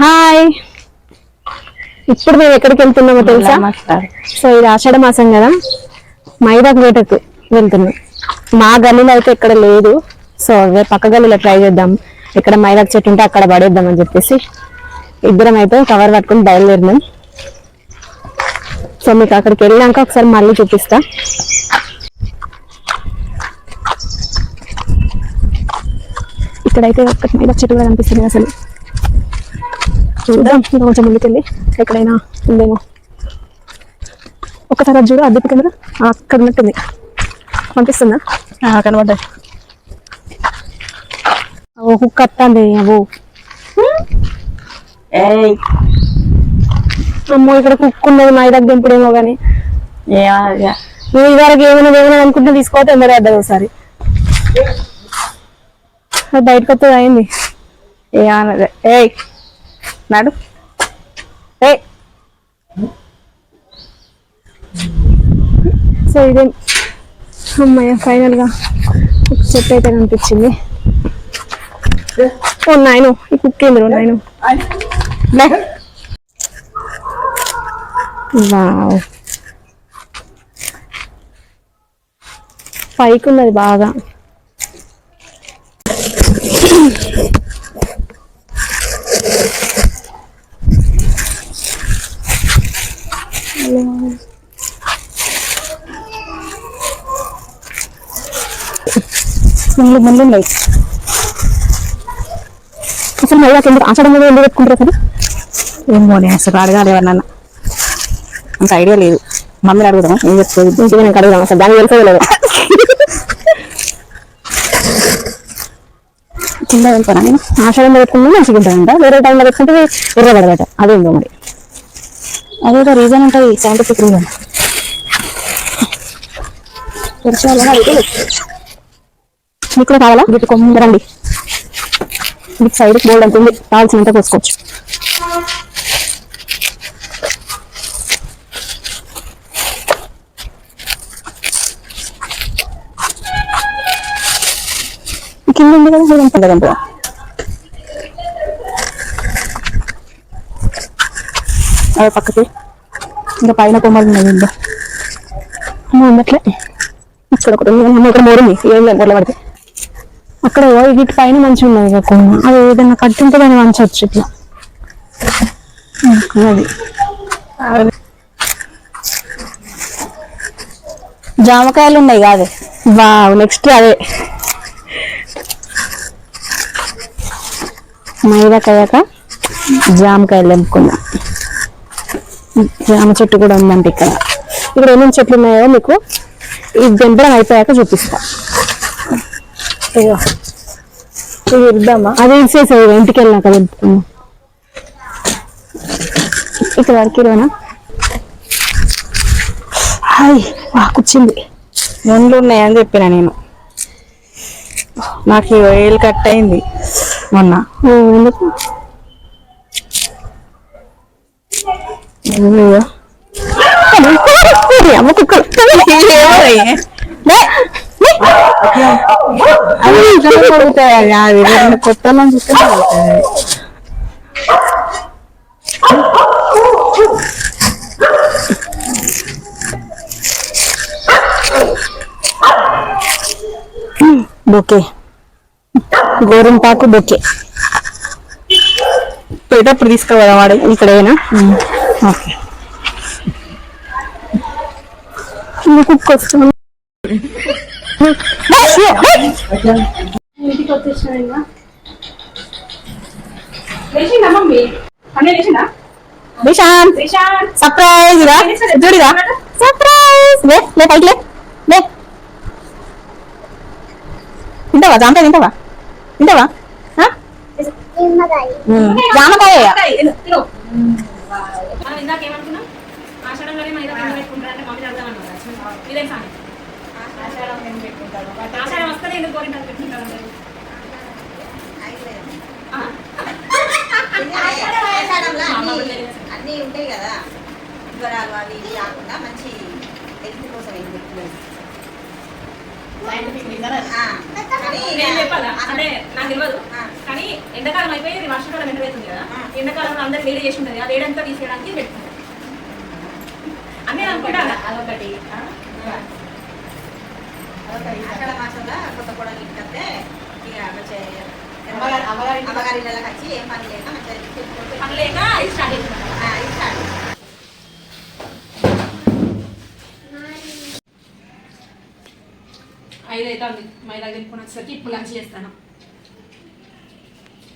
Hi. ఇప్పుడు మేము ఎక్కడికి వెళ్తున్నామో తెలుసా? సో ఇది ఆషాఢ మాసం కదా? మైదా కోటకు వెళ్తున్నాం. మా గల్లీలో అయితే ఇక్కడ లేదు. సో అదే పక్క గల్లీలో ట్రై చేద్దాం. ఇక్కడ మైదా చెట్టు ఉంటే అక్కడ పడేద్దాం అని చెప్పేసి ఇద్దరం అయితే కవర్ పట్టుకొని బయలుదేరినాం. సో మీకు అక్కడికి వెళ్ళాక ఒకసారి మళ్ళీ చూపిస్తా. ఇక్కడైతే ఒక్కటి మైదా చెట్టు కూడా కనిపిస్తుంది అసలు. చూద్దాం. కొంచెం ముందుకెళ్ళి ఎక్కడైనా ఉందేమో. ఒక్కసారి అది చూడు అద్దెపు కెమెరా ఆ, అక్కడ ఉన్నట్టుంది. పంపిస్తుందా? కనబడ్డాయి. ఓ వస్తుంది అబ్బో. ఏయ్. అమ్మో ఇక్కడ కుక్క ఉన్నది మా దగ్గర దింపుడేమో కానీ నువ్వు ఇవరకు ఏమైనా ఏమైనా అనుకుంటే తీసుకోవద్దు ఎందరో అడ్డది ఒకసారి. బయటకు వస్తుంది అయింది. ఏమన్నది ఏయ్. నడు. ఏ. సో ఇదే. అమ్మయ్య ఫైనల్గా ఒక చెట్టు అయితే కనిపించింది. ఓ నాయను ఈ కుక్క ఏంది రో నాయను. వావ్. పైకి ఉన్నది బాగా. ముందు ముందు ఉన్నాయి. అసలు మళ్ళీ ఎందుకు ఆచడం కూడా ఎందుకు పెట్టుకుంటారు అసలు? ఏమో నేను అసలు అడగాలి ఎవరన్నా అంత ఐడియా లేదు. మమ్మీని అడుగుదామా? ఏం చెప్తుంది? ఇంటికి నేను అడుగుదాం అసలు దానికి తెలుసో లేదు కింద వెళ్తానా నేను? ఆషాఢంలో పెట్టుకుంటే మంచిగా ఉంటుందంట వేరే టైంలో పెట్టుకుంటే ఎర్రబడదట అదేందో మరి. అదేదో రీజన్ ఉంటుంది సైంటిఫిక్ రీజన్ తెలిసిన వాళ్ళని అడిగితే మీకు కూడా కావాలా గిట్టు కొమ్మరండి మీకు సైడ్ బోల్డ్ అంటుంది కావాల్సినంత పోసుకోవచ్చు. కింద ఉంది కదా చూడండి పెద్దదంతా అవి పక్కకి. ఇంకా పైన కొమ్మలు ఉన్నాయి ఇంట్లో ఉన్నట్లే. ఇక్కడ ఒకటి ఇక్కడ మూడు ఉంది ఏం లేదు అట్లా పడితే అక్కడ ఓ వీటి పైన మంచిగా ఉన్నాయి ఇక కొమ్మ. అది ఏదైనా కట్టింటే దాన్ని వచ్చు ఇట్లా. అది. జామకాయలు ఉన్నాయి కాదు వావ్ నెక్స్ట్ అదే. మైదాకాయక జామకాయలు తెంపుకున్నా. జామ చెట్టు కూడా ఉందంట ఇక్కడ. ఇక్కడ ఏమేమి చెట్లు ఉన్నాయో మీకు ఇది తెంపడం అయిపోయాక చూపిస్తా. ఇది ఇద్దామా? అది ఇచ్చేసేది ఇంటికి వెళ్ళినాక తెంపుకున్నా ఇక్కడ వరకు ఇరవనా హాయ్ వా కూర్చుంది. ముండ్లు ఉన్నాయని చెప్పిన నేను. నాకు ఈ వేలు కట్ అయింది. మొన్న. ఎందుకు? అమ్మ కుక్కలు అవి రెండు కొత్త నుంచి. బొకే. గోరింటాకు బొకే పోయేటప్పుడు తీసుకోవడం వాడు ఇక్కడేనా ఓకే. వచ్చేసిన ఇంకా నిశాంత్ సర్ప్రైజ్ రా. చూడిరా సర్ప్రైజ్! లే లే పైకి లే. లే. తింటావా? జామకాయ తింటావా? తింటావా? జామకాయ? మనం ఇందాక ఏమనుకున్నాం? ఆషాఢంలోనే మైదా పిండి పెట్టుకుంటారంటే మమ్మీ అర్థం ఇదే సామెత ఆషాఢం వస్తుంది ఎందుకు గోరింటాకు పెట్టుకుంటారు అందరూ? ఆ. మామూలు లేదు. అన్నీ ఉంటాయి కదా. జ్వరాలు అవి ఇవి కాకుండా మంచి హెల్త్ కోసం ఏం రీజన్ కానీ నేను చెప్పాలా? అంటే నాకు తెలియదు. కానీ ఎండాకాలం అయిపోయి వర్షాకాలం ఎండ అవుతుంది కదా. ఎండాకాలంలో అందరు వేడి చేసి ఉంటుంది ఆ వేడి అంతా తీసేయడానికి పెట్టుకుంటారు అని నేను అనుకుంటాను అదొకటి. ఆషాఢ మాసంలో కొత్త వస్తే ఇక మంచిగా అమ్మగారి- అమ్మగారి నెలకు వచ్చి ఏం పని లేక మంచిగా పని లేక ఇది స్టార్ట్ ఇది స్టార్ట్. ఐదు అయితే ఉంది మైదా తినుకుని వచ్చేసరికి ఇప్పుడు లంచ్ చేస్తాను.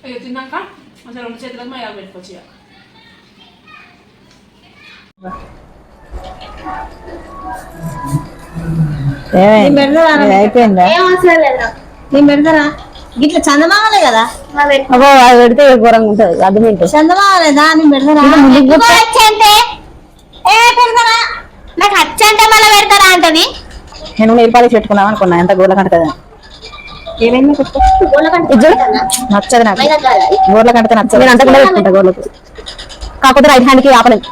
అయ్యో తిన్నాక మంచిగా రెండు చేతులకు మైదా పెట్టుకోవచ్చు ఇక. అయిపోయిందా? నేను పెడతారా ఇట్లా చందమామలే కదా? పెడితే ఘోరంగా ఉంటుంది. చందమామలేదా? నేను పెడతారా ముందుకు ఎక్కువ వచ్చంటే ఏ పెడతారా నాకు అచ్చంటే మళ్ళీ పెడతారా అంటది నేను నెయిల్ పాలిష్ పెట్టుకుందాం అనుకున్నా. ఎంత గోల కంటది. ఏమైంది నచ్చదు? నాకు. గోర్ల కంటే నచ్చదు. నేను అంతా కూడా పెట్టుకుంటా గోళ్ళకు కాకపోతే రైట్ హ్యాండ్కి ఆపలేదు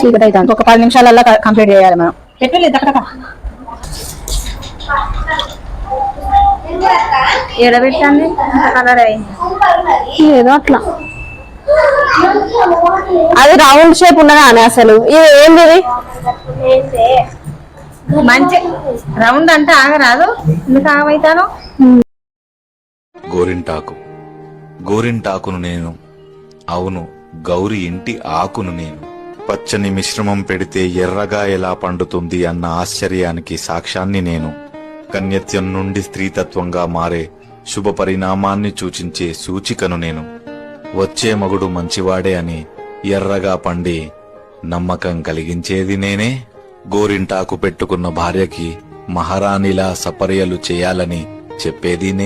చీకటి అవుతుంది ఒక పది నిమిషాలల్లో కంప్లీట్ చేయాలి మనం. పెట్టలేదు అక్కడ ఎడబెట్టండి కలర్ అయింది. ఏదో అట్లా. అది రౌండ్ షేప్ ఉన్నదా అని అసలు. ఇది ఏంది మంచి రౌండ్ అంటే ఆగరాదు ఎందుకు ఆగమైతాను గోరింటాకు. గోరింటాకును నేను అవును గౌరి ఇంటి ఆకును నేను. పచ్చని మిశ్రమం పెడితే ఎర్రగా ఎలా పండుతుంది అన్న ఆశ్చర్యానికి సాక్ష్యాన్ని నేను. కన్యత్యం నుండి స్త్రీతత్వంగా మారే శుభ పరిణామాన్ని సూచించే సూచికను నేను. వచ్చే మగుడు మంచివాడే అని ఎర్రగా పండి నమ్మకం కలిగించేది నేనే. గోరింటాకు పెట్టుకున్న భార్యకి మహారాణిలా సపర్యలు చేయాలని చెప్పేది నే